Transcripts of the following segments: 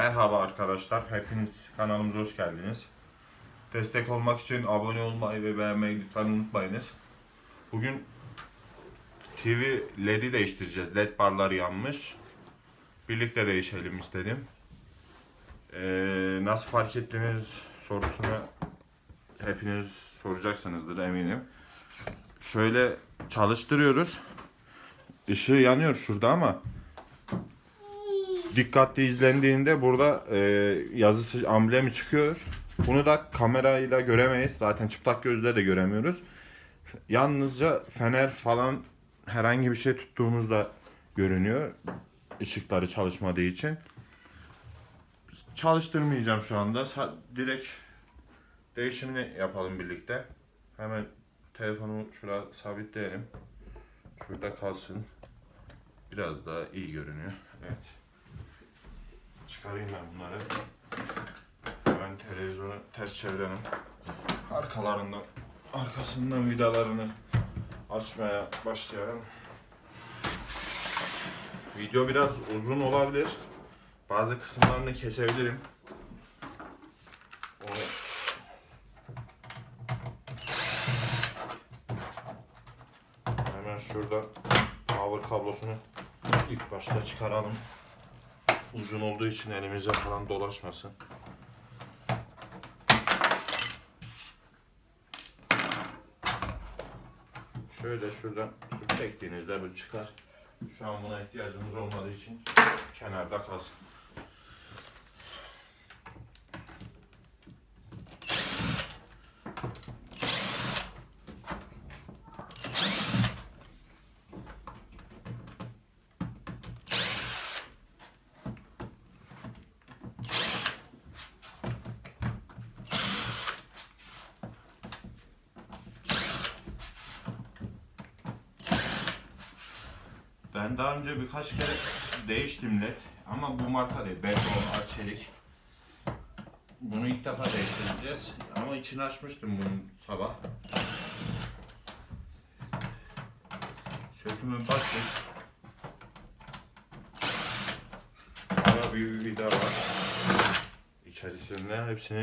Merhaba arkadaşlar, hepiniz kanalımıza hoş geldiniz. Destek olmak için abone olmayı ve beğenmeyi lütfen unutmayınız. Bugün TV LED'i değiştireceğiz. LED barlar yanmış. Birlikte değişelim istedim. Ee, nasıl fark ettiniz sorusunu hepiniz soracaksınızdır eminim. Şöyle çalıştırıyoruz. Işığı yanıyor şurada ama dikkatli izlendiğinde burada e, yazısı amblemi çıkıyor. Bunu da kamerayla göremeyiz. Zaten çıplak gözle de göremiyoruz. Yalnızca fener falan herhangi bir şey tuttuğumuzda görünüyor. Işıkları çalışmadığı için. Çalıştırmayacağım şu anda. Direkt değişimini yapalım birlikte. Hemen telefonumu şuraya sabitleyelim. Şurada kalsın. Biraz daha iyi görünüyor. Evet. Çıkarayım ben bunları. Ben televizyonu ters çevirelim. Arkalarından, arkasından vidalarını açmaya başlayalım. Video biraz uzun olabilir. Bazı kısımlarını kesebilirim. Hemen şurada power kablosunu ilk başta çıkaralım. Uzun olduğu için elimize falan dolaşmasın. Şöyle şuradan çektiğinizde bu çıkar. Şu an buna ihtiyacımız olmadığı için kenarda kalsın. Ben daha önce birkaç kere değiştim led ama bu marka değil. Beton, Arçelik. Bunu ilk defa değiştireceğiz. Ama içini açmıştım bunun sabah. Sökümü basit. Baya bir vida var. İçerisinde hepsini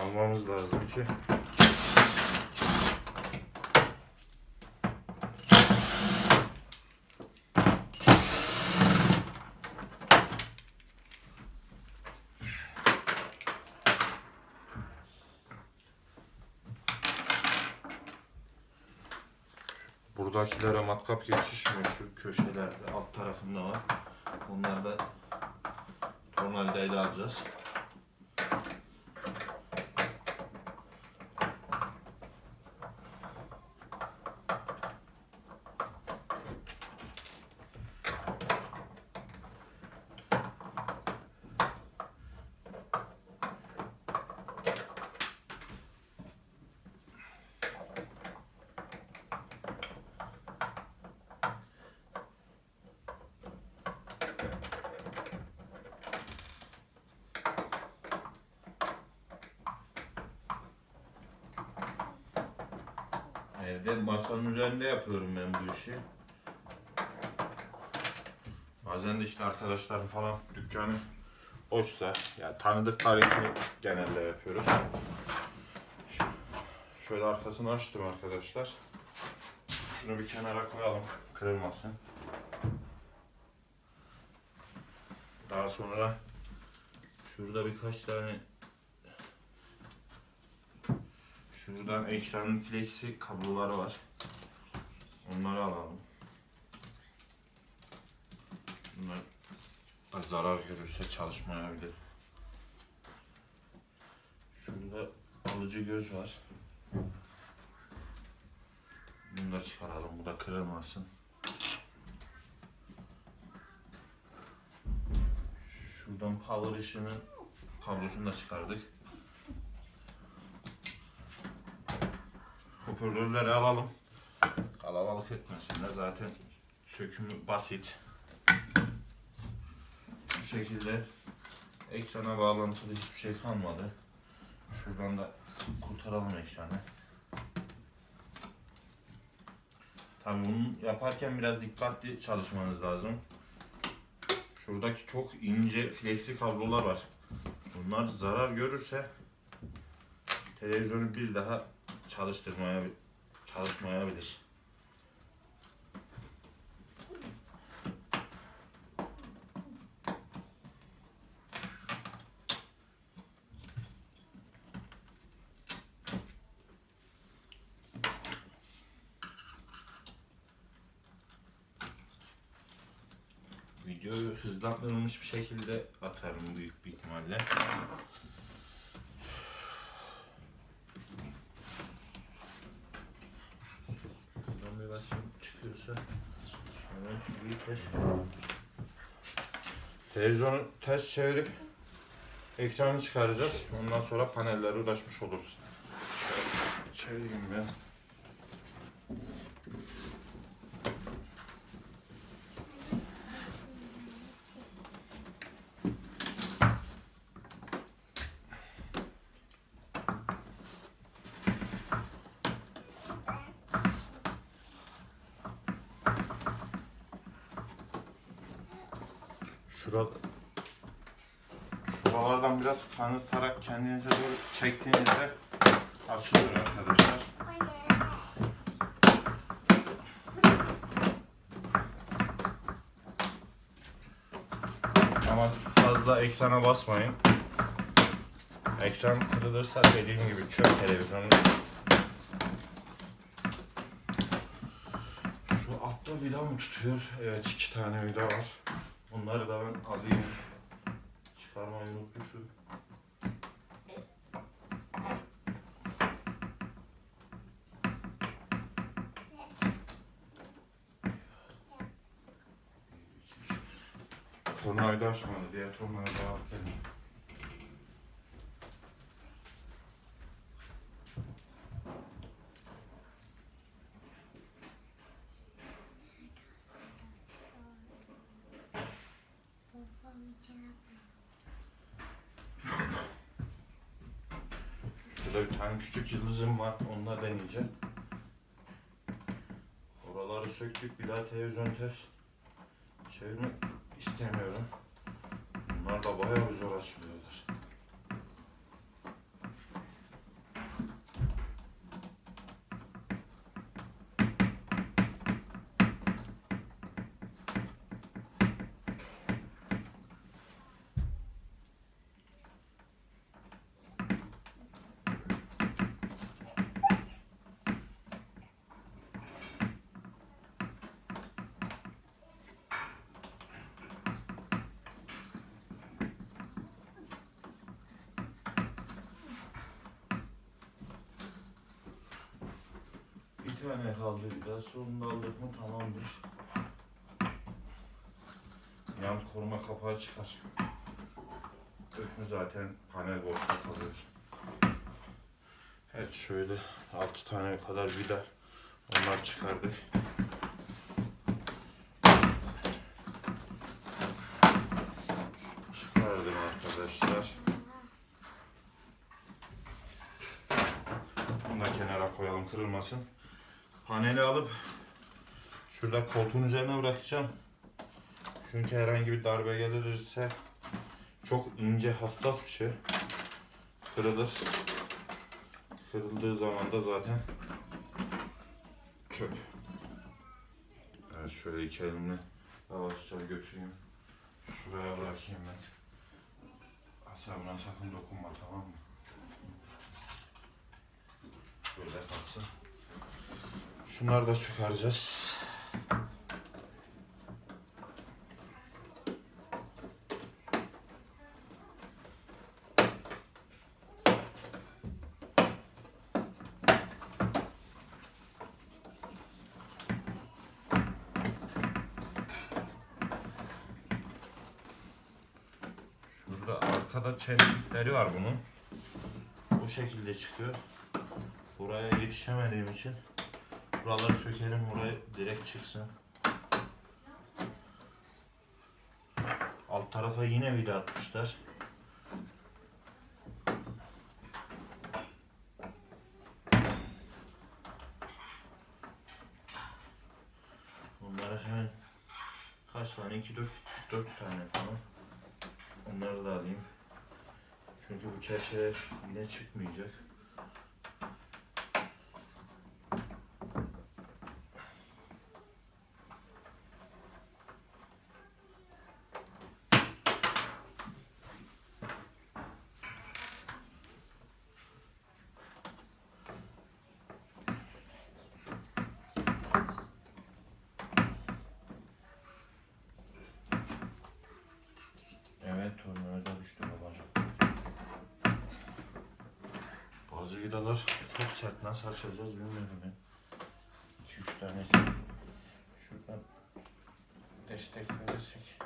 almamız lazım ki Buradakilere matkap yetişmiyor. Şu köşelerde alt tarafında var. Bunları da tornavidayla alacağız. Evde masanın üzerinde yapıyorum ben bu işi. Bazen de işte arkadaşlarım falan dükkanı boşsa, yani tanıdıklarınkini genelde yapıyoruz. Şöyle arkasını açtım arkadaşlar. Şunu bir kenara koyalım, kırılmasın. Daha sonra şurada birkaç tane Şuradan ekranın flexi kabloları var. Onları alalım. Bunlar da zarar görürse çalışmayabilir. Şurada alıcı göz var. Bunu da çıkaralım. Bu da kırılmasın. Şuradan power ışığının kablosunu da çıkardık. Hoparlörleri alalım. Kalabalık etmesinler. Zaten sökümü basit. Bu şekilde ekrana bağlantılı hiçbir şey kalmadı. Şuradan da kurtaralım ekranı. Tabii bunu yaparken biraz dikkatli çalışmanız lazım. Şuradaki çok ince flexi kablolar var. Bunlar zarar görürse televizyonu bir daha çalıştırmaya çalışmayabilir. Videoyu hızlandırılmış bir şekilde atarım büyük bir ihtimalle. Şuradan bir bakayım çıkıyorsa. Şöyle bir ters. Televizyonu ters çevirip ekranı çıkaracağız. Ondan sonra panellerle uğraşmış oluruz. Şöyle çevireyim ben. Şurada Şuralardan biraz kanıtarak kendinize doğru çektiğinizde açılıyor arkadaşlar. Ama fazla ekrana basmayın. Ekran kırılırsa dediğim gibi çöp televizyonunuz. Şu altta vida mı tutuyor? Evet iki tane vida var. Bunları da ben alayım. Açmadı. Diğer tornayı da al gelin. Şurada bir tane küçük yıldızım var. Onunla deneyeceğim. Oraları söktük. Bir daha televizyon ters çevirmek istemiyorum. Bunlar da bayağı bir zor açılıyorlar. Bir tane kaldı bir daha sonunda aldık mı tamamdır. Yan koruma kapağı çıkar. Dökme zaten panel boşta kalıyor. Evet şöyle 6 tane kadar vida onlar çıkardık. Çıkardım arkadaşlar. Bunu da kenara koyalım kırılmasın. Paneli alıp şurada koltuğun üzerine bırakacağım. Çünkü herhangi bir darbe gelirse çok ince hassas bir şey. Kırılır. Kırıldığı zaman da zaten çöp. Evet şöyle iki elimle yavaşça götüreyim. Şuraya bırakayım ben. Asabına sakın dokunma tamam mı? Böyle kalsın. Şunları da çıkaracağız. Şurada arkada çentikleri var bunun. Bu şekilde çıkıyor. Buraya yetişemediğim için buraları sökelim buraya direkt çıksın. Alt tarafa yine vida atmışlar. Bunları hemen kaç tane? 2 4 4 tane falan. Onları da alayım. Çünkü bu çerçeve yine çıkmayacak. Evet tornavida düştü babacığım. Bazı vidalar çok sert. Nasıl açacağız bilmiyorum ben. 2-3 tanesi. Şuradan destek verirsek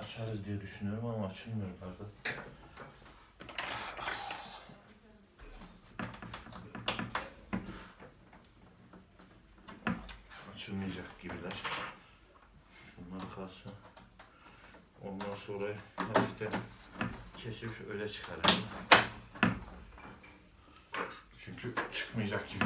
açarız diye düşünüyorum ama açılmıyor arada. Açılmayacak gibiler. Şunlar kalsın. Ondan sonra hafiften kesip öyle çıkarayım. Çünkü çıkmayacak gibi.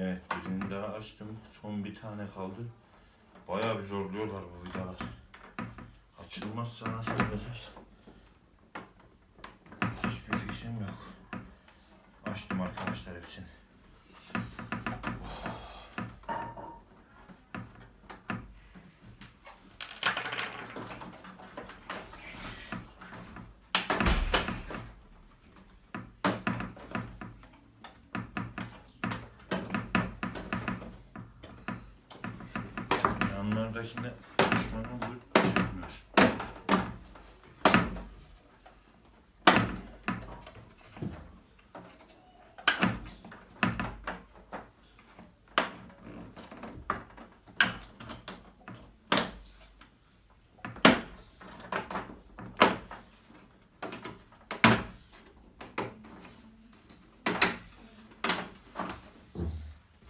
Evet birini daha açtım. Son bir tane kaldı. Bayağı bir zorluyorlar bu vidalar. Açılmazsa nasıl yapacağız? Hiçbir fikrim yok. Açtım arkadaşlar hepsini. Yanlardakine düşmanım bu çıkmıyor.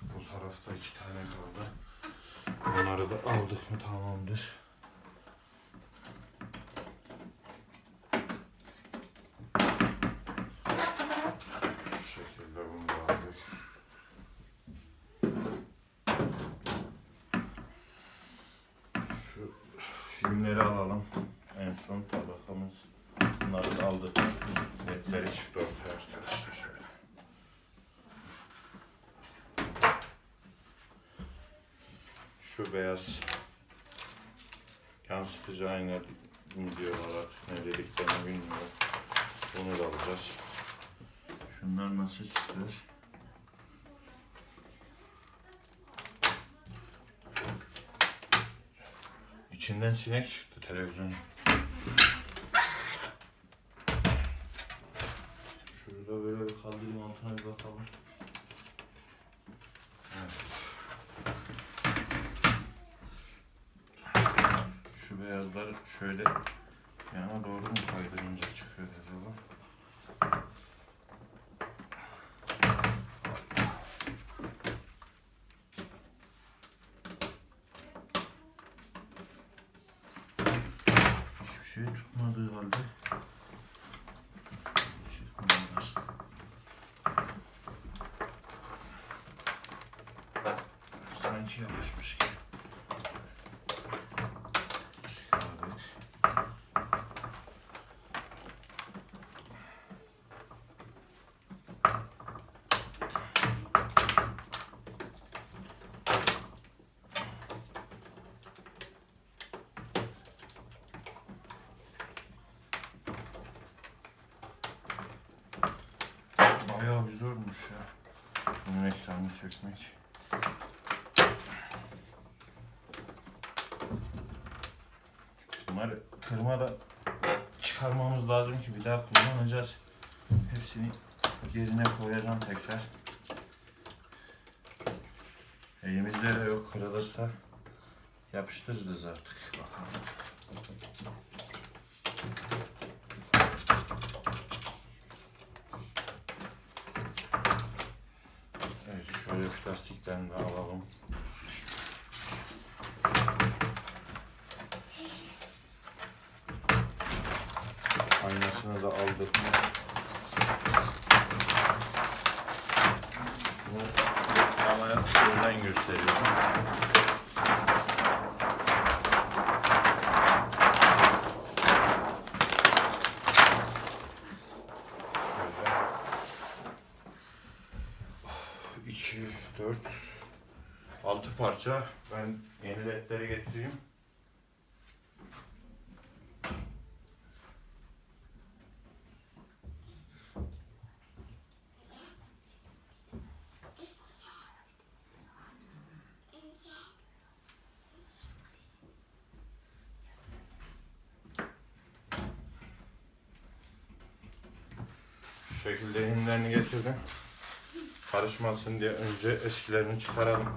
Bu tarafta iki tane kaldı. Bunları da aldık mı tamamdır. Şu şekilde bunu da aldık. Şu filmleri alalım. En son tabakamız. Bunları da aldık. Netleri çıktı ortaya arkadaşlar şöyle. Şu beyaz yansıtıcı ayna mı diyorlar artık ne dediklerini bilmiyorum. Bunu da alacağız. Şunlar nasıl çıkıyor? İçinden sinek çıktı televizyon. Şurada böyle bir kaldırım altına bir bakalım. Evet. Şöyle yana doğru mu kaydırınca çıkıyor acaba? Hiçbir şey tutmadığı halde çıkmıyorlar. Sanki yapışmış gibi. Çıkardık. Bir zormuş ya. Bunun ekranını sökmek. Bunları kırma da çıkarmamız lazım ki bir daha kullanacağız. Hepsini yerine koyacağım tekrar. Elimizde de yok kırılırsa yapıştırırız artık. Bakalım. Evet şöyle plastikten de alalım. Aynasını da aldık. Bunu almaya özen gösteriyorum. Şöyle. 2, 4, 6 parça. Ben yeni ledleri getireyim. Şekilde yenilerini getirdim. Karışmasın diye önce eskilerini çıkaralım.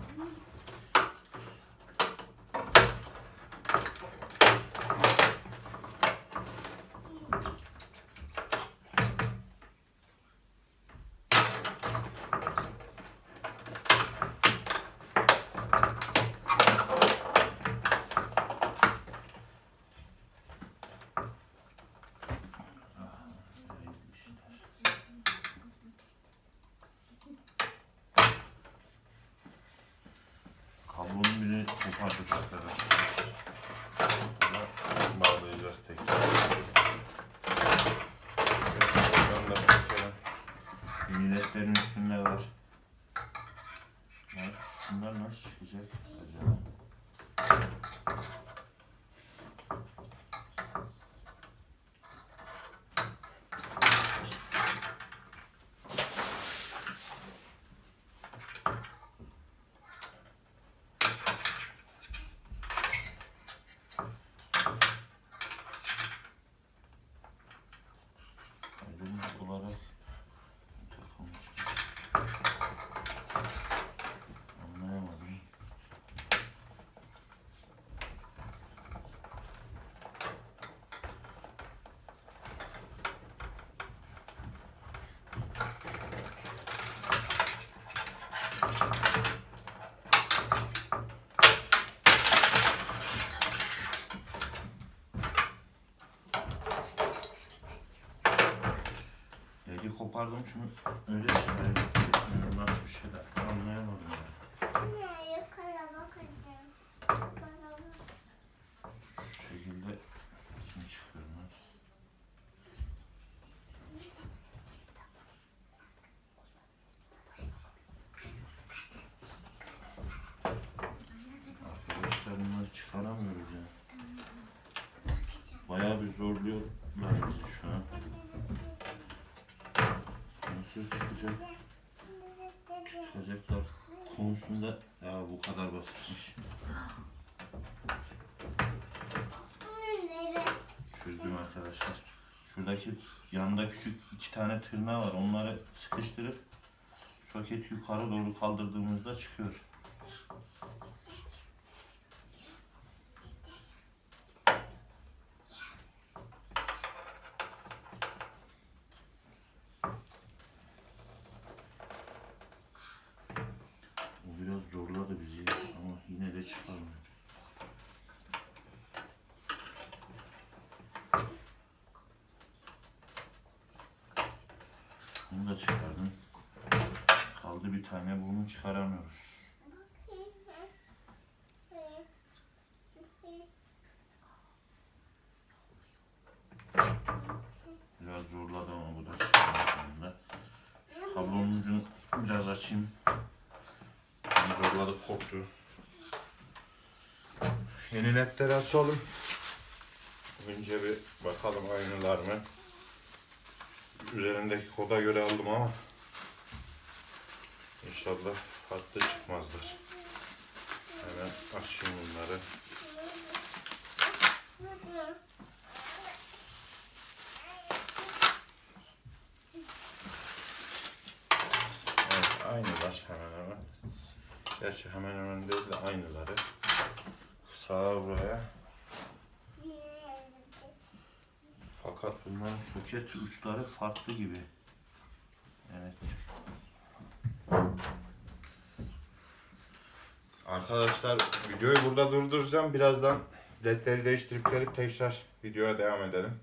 Kablonun birini kopardık arkadaşlar. Bunu bağlayacağız tekrar. Buradan da sökelim. Yeniletlerin üstünde var. Var. Şunlar nasıl çıkacak acaba? Ledi kopardım şunu öyle çıkarayım. Bilmiyorum Nasıl bir şeyler anlayamadım ya. Yukarı bakacağım. Şu şekilde şimdi çıkıyorum ben. Arkadaşlar bunları çıkaramıyoruz ya. Bayağı bir zorluyorlar bizi şu an. Nasıl çıkacak? Çıkacaklar konusunda ya bu kadar basitmiş. Çözdüm arkadaşlar. Şuradaki yanında küçük iki tane tırnağı var. Onları sıkıştırıp soket yukarı doğru kaldırdığımızda çıkıyor. Bu biraz zorladı bizi ama yine de çıkarmıyor. Bunu da çıkardım. Kaldı bir tane bunu çıkaramıyoruz. Biraz zorladı ama bu da çıkıyor sonunda. Şu kablonun ucunu biraz açayım. Yani zorladık koptu. Yeni ledleri açalım. Önce bir bakalım aynılar mı? Üzerindeki koda göre aldım ama inşallah farklı çıkmazlar. Hemen açayım bunları. Evet, aynılar hemen hemen. Gerçi hemen hemen değil de aynıları. Sağa buraya. Fakat bunların soket uçları farklı gibi. Evet. Arkadaşlar videoyu burada durduracağım. Birazdan ledleri değiştirip gelip tekrar videoya devam edelim.